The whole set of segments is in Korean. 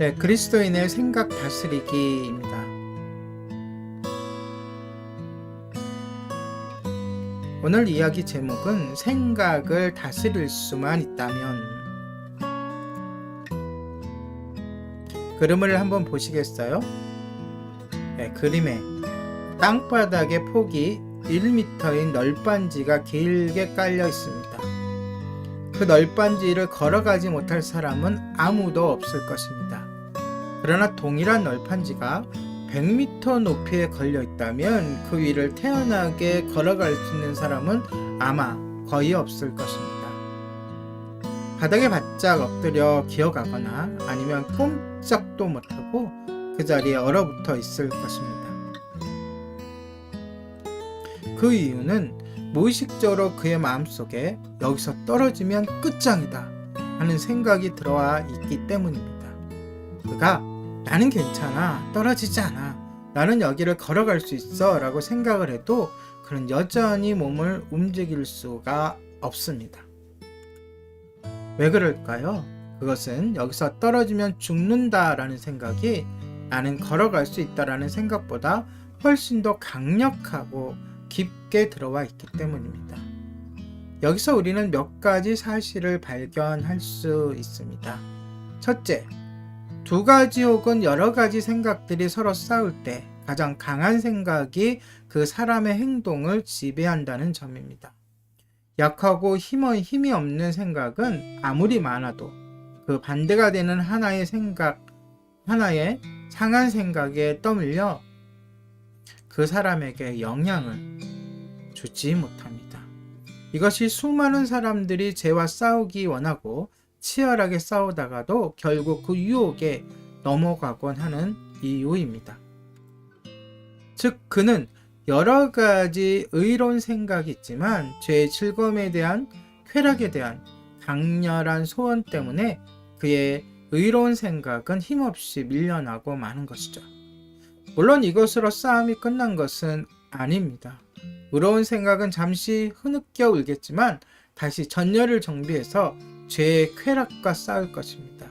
네, 그리스도인의 생각 다스리기입니다. 오늘 이야기 제목은 생각을 다스릴 수만 있다면 그림을 한번 보시겠어요? 네, 그림에 땅바닥의 폭이 1m인 널빤지가 길게 깔려 있습니다. 그 널빤지를 걸어가지 못할 사람은 아무도 없을 것입니다. 그러나 동일한 널판지가 100m 높이에 걸려 있다면 그 위를 태연하게 걸어갈 수 있는 사람은 아마 거의 없을 것입니다. 바닥에 바짝 엎드려 기어가거나 아니면 꼼짝도 못하고 그 자리에 얼어붙어 있을 것입니다. 그 이유는 무의식적으로 그의 마음속에 여기서 떨어지면 끝장이다 하는 생각이 들어와 있기 때문입니다. 그가 나는 괜찮아 떨어지지 않아 나는 여기를 걸어갈 수 있어 라고 생각을 해도 그는 여전히 몸을 움직일 수가 없습니다. 왜 그럴까요? 그것은 여기서 떨어지면 죽는다라는 생각이 나는 걸어갈 수 있다라는 생각보다 훨씬 더 강력하고 깊게 들어와 있기 때문입니다. 여기서 우리는 몇 가지 사실을 발견할 수 있습니다. 첫째, 두 가지 혹은 여러 가지 생각들이 서로 싸울 때 가장 강한 생각이 그 사람의 행동을 지배한다는 점입니다. 약하고 힘의 힘이 없는 생각은 아무리 많아도 그 반대가 되는 하나의 생각, 하나의 상한 생각에 떠밀려 그 사람에게 영향을 주지 못합니다. 이것이 수많은 사람들이 죄와 싸우기 원하고 치열하게 싸우다가도 결국 그 유혹에 넘어가곤 하는 이유입니다. 즉, 그는 여러 가지 의로운 생각이 있지만 죄의 즐거움에 대한 쾌락에 대한 강렬한 소원 때문에 그의 의로운 생각은 힘없이 밀려나고 마는 것이죠. 물론 이것으로 싸움이 끝난 것은 아닙니다. 의로운 생각은 잠시 흐느껴 울겠지만 다시 전열을 정비해서 죄의 쾌락과 싸울 것입니다.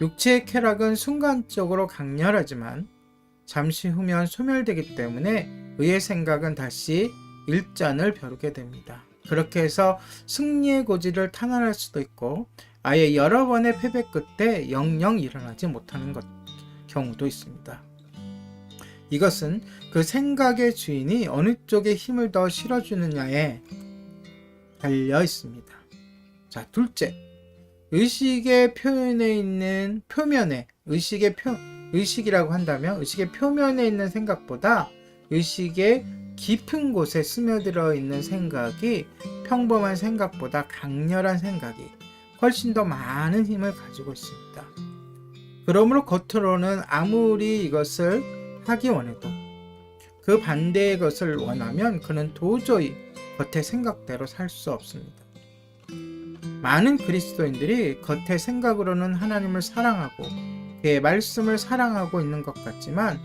육체의 쾌락은 순간적으로 강렬하지만 잠시 후면 소멸되기 때문에 의의 생각은 다시 일잔을 벼르게 됩니다. 그렇게 해서 승리의 고지를 탄환할 수도 있고 아예 여러 번의 패배 끝에 영영 일어나지 못하는 것, 경우도 있습니다. 이것은 그 생각의 주인이 어느 쪽에 힘을 더 실어주느냐에 달려 있습니다. 자, 둘째. 의식의 표현에 있는 표면에 의식의 표 의식이라고 한다면 의식의 표면에 있는 생각보다 의식의 깊은 곳에 스며들어 있는 생각이 평범한 생각보다 강렬한 생각이 훨씬 더 많은 힘을 가지고 있습니다. 그러므로 겉으로는 아무리 이것을 하기 원해도 그 반대의 것을 원하면 그는 도저히 겉의 생각대로 살 수 없습니다. 많은 그리스도인들이 겉의 생각으로는 하나님을 사랑하고 그의 말씀을 사랑하고 있는 것 같지만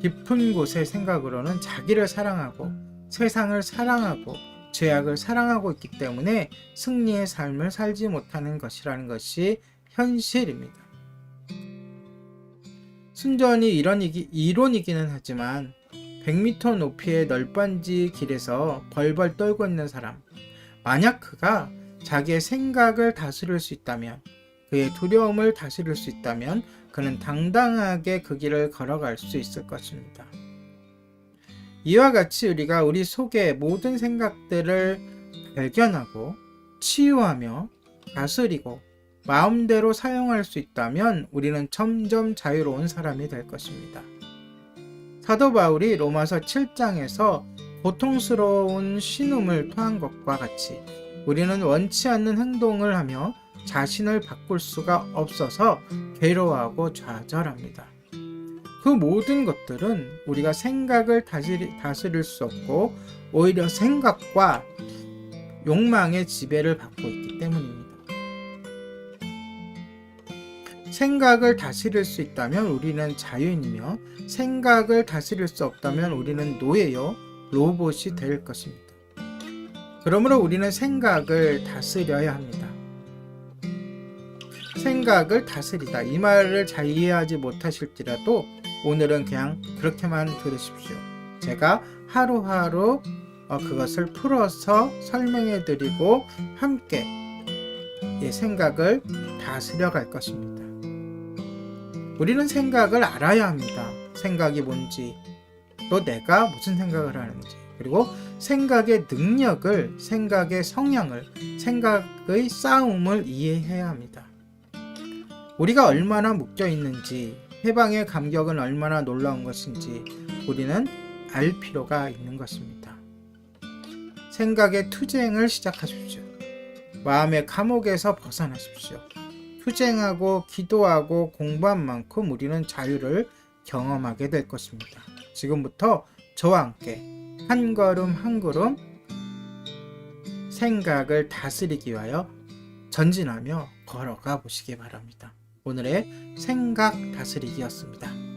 깊은 곳의 생각으로는 자기를 사랑하고 세상을 사랑하고 죄악을 사랑하고 있기 때문에 승리의 삶을 살지 못하는 것이라는 것이 현실입니다. 순전히 이론이기, 이론이기는 하지만 100m 높이의 널빤지 길에서 벌벌 떨고 있는 사람, 만약 그가 자기의 생각을 다스릴 수 있다면, 그의 두려움을 다스릴 수 있다면, 그는 당당하게 그 길을 걸어갈 수 있을 것입니다. 이와 같이 우리가 우리 속의 모든 생각들을 발견하고 치유하며 다스리고 마음대로 사용할 수 있다면 우리는 점점 자유로운 사람이 될 것입니다. 사도 바울이 로마서 7장에서 고통스러운 신음을 토한 것과 같이 우리는 원치 않는 행동을 하며 자신을 바꿀 수가 없어서 괴로워하고 좌절합니다. 그 모든 것들은 우리가 생각을 다스릴 수 없고 오히려 생각과 욕망의 지배를 받고 있기 때문입니다. 생각을 다스릴 수 있다면 우리는 자유인이며 생각을 다스릴 수 없다면 우리는 노예요, 로봇이 될 것입니다. 그러므로 우리는 생각을 다스려야 합니다. 생각을 다스리다. 이 말을 잘 이해하지 못하실지라도 오늘은 그냥 그렇게만 들으십시오. 제가 하루하루 어, 그것을 풀어서 설명해 드리고 함께 이 생각을 다스려 갈 것입니다. 우리는 생각을 알아야 합니다. 생각이 뭔지, 또 내가 무슨 생각을 하는지, 그리고 생각의 능력을, 생각의 성향을, 생각의 싸움을 이해해야 합니다. 우리가 얼마나 묶여 있는지, 해방의 감격은 얼마나 놀라운 것인지 우리는 알 필요가 있는 것입니다. 생각의 투쟁을 시작하십시오. 마음의 감옥에서 벗어나십시오. 투쟁하고 기도하고 공부한 만큼 우리는 자유를 경험하게 될 것입니다. 지금부터 저와 함께 한 걸음 한 걸음 생각을 다스리기 위하여 전진하며 걸어가 보시기 바랍니다. 오늘의 생각 다스리기였습니다.